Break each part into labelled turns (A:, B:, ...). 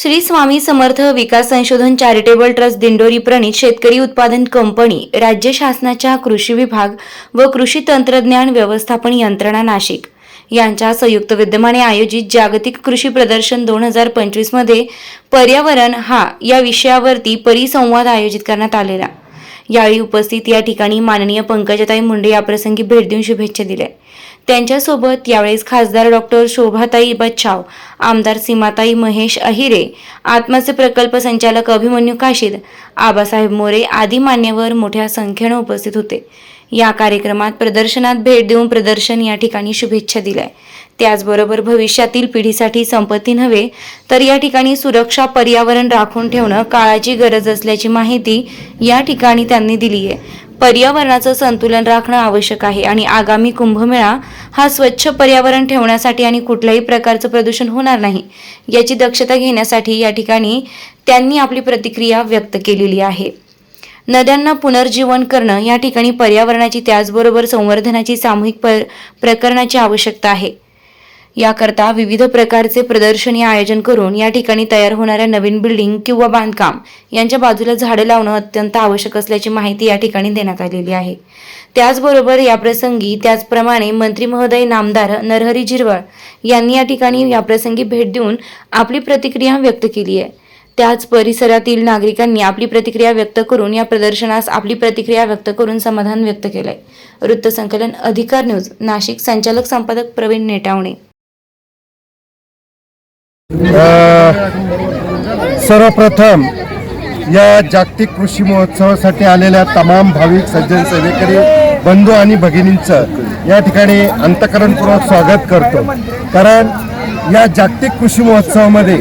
A: श्री स्वामी समर्थ विकास संशोधन charitable trust Dindori प्रणित शेतकरी उत्पादन कंपनी राज्य शासनाच्या कृषी विभाग व कृषी तंत्रज्ञान व्यवस्थापन यंत्रणा नाशिक. यांच्या संयुक्त विद्यमाने आयोजित जागतिक कृषी प्रदर्शन दोन हजार पंचवीसमध्ये पर्यावरण हा या विषयावरती परिसंवाद आयोजित करण्यात आलेला. यावेळी उपस्थित या ठिकाणी माननीय पंकजताई मुंडे याप्रसंगी भेट देऊन शुभेच्छा दिल्या. त्यांच्यासोबत यावेळेस खासदार डॉक्टर शोभाताई बच्छाव आमदार सीमाताई महेश अहिरे आत्माचे प्रकल्प संचालक अभिमन्यू काशीद आबासाहेब मोरे आदी मान्यवर मोठ्या संख्येनं उपस्थित होते. या कार्यक्रमात प्रदर्शनात भेट देऊन प्रदर्शन या ठिकाणी शुभेच्छा दिल्या. त्याचबरोबर भविष्यातील पिढीसाठी संपत्ती नव्हे तर या ठिकाणी सुरक्षा पर्यावरण राखून ठेवणं काळाची गरज असल्याची माहिती या ठिकाणी त्यांनी दिली आहे पर्यावरणाचं संतुलन राखणं आवश्यक आहे आणि आगामी कुंभमेळा हा स्वच्छ पर्यावरण ठेवण्यासाठी आणि कुठल्याही प्रकारचं प्रदूषण होणार नाही याची दक्षता घेण्यासाठी या ठिकाणी त्यांनी आपली प्रतिक्रिया व्यक्त केलेली आहे. नद्यांना पुनर्जीवन करणं या ठिकाणी पर्यावरणाची त्याचबरोबर संवर्धनाची सामूहिक पर प्रकरणाची आवश्यकता आहे. याकरता विविध प्रकारचे प्रदर्शनी आयोजन करून या ठिकाणी तयार होणाऱ्या नवीन बिल्डिंग किंवा बांधकाम यांच्या बाजूला झाडं लावणं अत्यंत आवश्यक असल्याची माहिती या ठिकाणी देण्यात आलेली आहे. त्याचबरोबर याप्रसंगी त्याचप्रमाणे मंत्री महोदय नामदार नरहरी झिरवळ यांनी या ठिकाणी याप्रसंगी भेट देऊन आपली प्रतिक्रिया व्यक्त केली आहे. त्याच परिसरातील नागरिकांनी आपली प्रतिक्रिया व्यक्त करून या प्रदर्शनास आपली प्रतिक्रिया व्यक्त करून समाधान व्यक्त केलंय. वृत्तसंकलन अधिकार न्यूज नाशिक संचालक संपादक प्रवीण नेटावणे.
B: सर्वप्रथम या जागतिक कृषी महोत्सवासाठी आलेल्या तमाम भाविक सज्जन सेवेकरी बंधू आणि भगिनींचं या ठिकाणी अंतकरणपूर्वक स्वागत करतो. कारण या जागतिक कृषी महोत्सवामध्ये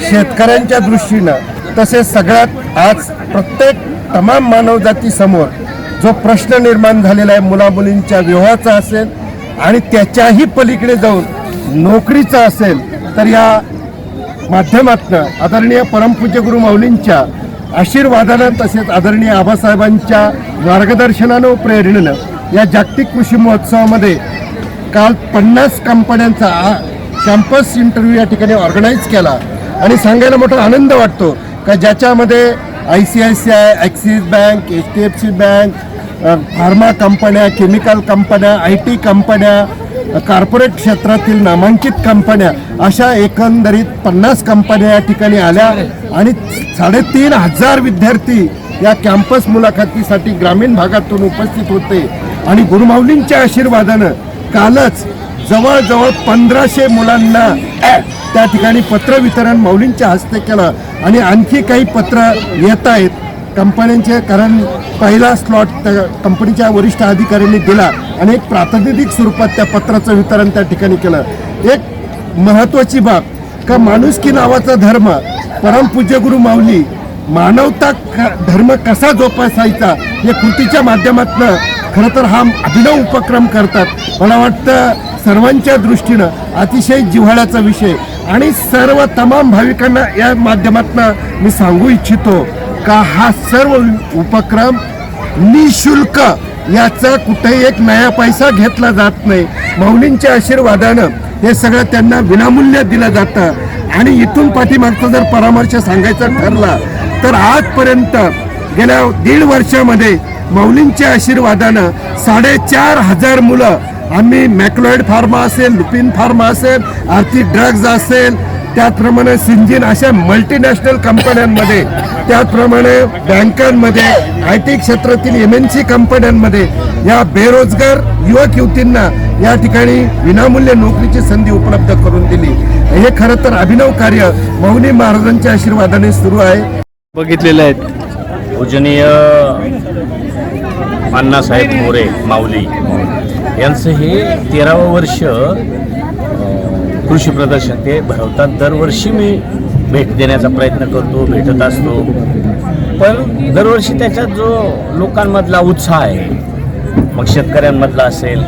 B: शेतकऱ्यांच्या दृष्टीनं तसेच सगळ्यात आज प्रत्येक तमाम मानवजातीसमोर जो प्रश्न निर्माण झालेला आहे मुलामुलींच्या विवाहाचा असेल आणि त्याच्याही पलीकडे जाऊन नोकरीचा असेल तर या माध्यमातनं आदरणीय परमपूज्य गुरु माऊलींच्या आशीर्वादानं तसेच आदरणीय आबासाहेबांच्या मार्गदर्शनानं प्रेरणेनं या जागतिक कृषी महोत्सवामध्ये काल पन्नास कंपन्यांचा कॅम्पस इंटरव्ह्यू या ठिकाणी ऑर्गनाईज केला. आणि सांगायला मोठा आनंद वाटतो का ज्याच्यामध्ये I C I C I Axis bank H D F C bank pharma कंपन्या केमिकल कंपन्या आय टी कंपन्या कॉर्पोरेट क्षेत्रातील नामांकित कंपन्या अशा एकंदरीत पन्नास कंपन्या या ठिकाणी आल्या आणि साडेतीन हजार विद्यार्थी या कॅम्पस मुलाखतीसाठी ग्रामीण भागातून उपस्थित होते. आणि गुरुमाऊलींच्या आशीर्वादानं कालच जवळजवळ पंधराशे मुलांना त्या ठिकाणी पत्र वितरण माऊलींच्या हस्ते केलं. आणि आणखी काही पत्र येत आहेत. कंपन्यांचे कारण पहिला स्लॉट त्या कंपनीच्या वरिष्ठ अधिकाऱ्यांनी दिला आणि एक प्रातिनिधिक स्वरूपात त्या पत्राचं वितरण त्या ठिकाणी केलं. एक महत्त्वाची बाब का माणुसकी नावाचा धर्म परमपूज्य गुरु माऊली मानवता धर्म कसा जोपासायचा या कृतीच्या माध्यमातून खरं तर हा अभिनव उपक्रम करतात. मला वाटतं सर्वांच्या दृष्टीनं अतिशय जिव्हाळ्याचा विषय. आणि सर्व तमाम भाविकांना या माध्यमातून मी सांगू इच्छितो का हा सर्व उपक्रम निशुल्क? याचा कुठेही एक नया पैसा घेतला जात नाही. माऊलींच्या आशीर्वादानं हे सगळं त्यांना विनामूल्य दिलं जातं. आणि इथून पाठीमागचा जर परामर्श सांगायचा ठरला तर आजपर्यंत गेल्या दीड वर्षामध्ये माऊलींच्या आशीर्वादानं साडेचार हजार मुलं आम्ही मॅक्लॉइड फार्मा असेल लुपिन फार्मा असेल आर्थिक ड्रग्ज असेल त्याचप्रमाणे सिंजिन अशा मल्टीनॅशनल कंपन्यांमध्ये त्याचप्रमाणे बँकांमध्ये आय टी क्षेत्रातील एम एन सी कंपन्यांमध्ये या बेरोजगार युवक युवतींना या ठिकाणी विनामूल्य नोकरीची संधी उपलब्ध करून दिली. हे खरं तर अभिनव कार्य मौनी महाराजांच्या आशीर्वादाने सुरू आहे.
C: बघितलेले आहेत.
D: पूजनीय अण्णासाहेब मोरे माऊली यांचं हे तेरावं वर्ष कृषी प्रदर्शन ते भरवतात. दरवर्षी मी भेट देण्याचा प्रयत्न करतो भेटत असतो. पण दरवर्षी त्याच्यात जो लोकांमधला उत्साह आहे मग शेतकऱ्यांमधला असेल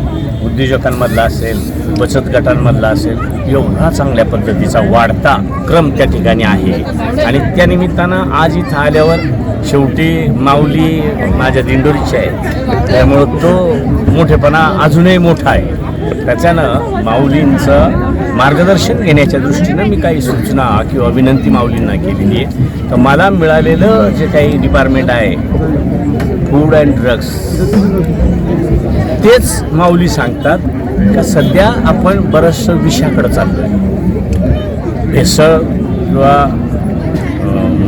D: उद्योजकांमधला असेल बचत गटांमधला असेल एवढा चांगल्या पद्धतीचा वाढता क्रम त्या ठिकाणी आहे. आणि त्या निमित्तानं आज इथं आल्यावर शेवटी माऊली माझ्या दिंडोरीची आहे. त्यामुळं तो मोठेपणा अजूनही मोठा आहे. त्याच्यानं माऊलींचं मार्गदर्शन घेण्याच्या दृष्टीनं मी काही सूचना किंवा विनंती माऊलींना केलेली आहे. तर मला मिळालेलं जे काही डिपार्टमेंट आहे फूड अँड ड्रग्स तेच माऊली सांगतात का सध्या आपण बरंचसं विषाकडं चाललो आहे भेसळ किंवा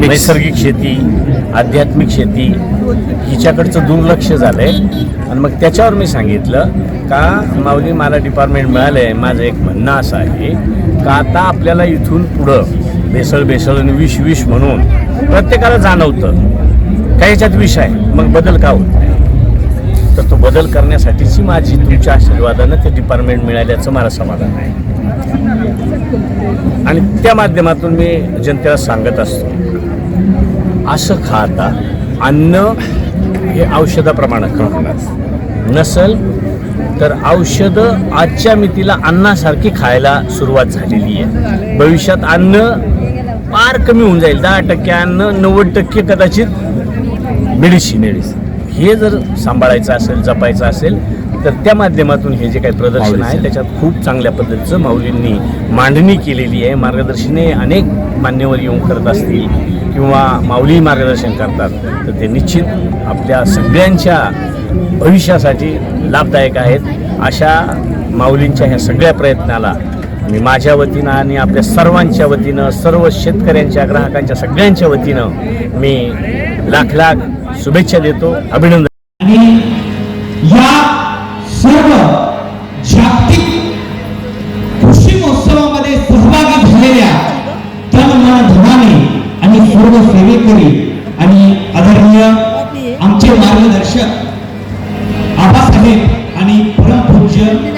D: नैसर्गिक शेती आध्यात्मिक शेती हिच्याकडचं दुर्लक्ष झालं आहे आणि मग त्याच्यावर मी सांगितलं का माऊली मला डिपार्टमेंट मिळालं आहे माझं एक म्हणणं असं आहे का आता आपल्याला इथून पुढं भेसळ भेसळ आणि विष विष म्हणून प्रत्येकाला जाणवतं. काही याच्यात विष आहे? मग बदल का होत नाही? तर तो बदल करण्यासाठीची माझी तुमच्या आशीर्वादानं ते डिपार्टमेंट मिळाल्याचं मला समाधान आहे. आणि त्या माध्यमातून मी जनतेला सांगत असतो असं खाता अन्न हे औषधाप्रमाणे खाणार नसल तर औषधं आजच्या मितीला अन्नासारखी खायला सुरुवात झालेली आहे. भविष्यात अन्न फार कमी होऊन जाईल. दहा टक्के अन्न नव्वद टक्के कदाचित मेडिसिन हे जर सांभाळायचं असेल जपायचं असेल तर त्या माध्यमातून हे जे काही प्रदर्शन आहे त्याच्यात खूप चांगल्या पद्धतीचं माऊलींनी मांडणी केलेली आहे. मार्गदर्शने अनेक मान्यवर येऊन करत असतील किंवा माऊली मार्गदर्शन करतात तर ते निश्चित आपल्या सगळ्यांच्या भविष्यासाठी लाभदायक आहेत. अशा माऊलींच्या ह्या सगळ्या प्रयत्नाला मी माझ्या वतीनं आणि आपल्या सर्वांच्या वतीनं सर्व शेतकऱ्यांच्या ग्राहकांच्या सगळ्यांच्या वतीनं मी लाख लाख शुभेच्छा देतो अभिनंदन.
E: आणि या सर्व जागतिक कृषी महोत्सवामध्ये सहभागी झालेल्या तन मन धनाने आणि सर्व सेवेकरी आणि आदरणीय आमचे मार्गदर्शक आबासाहेब आणि परमपूज्य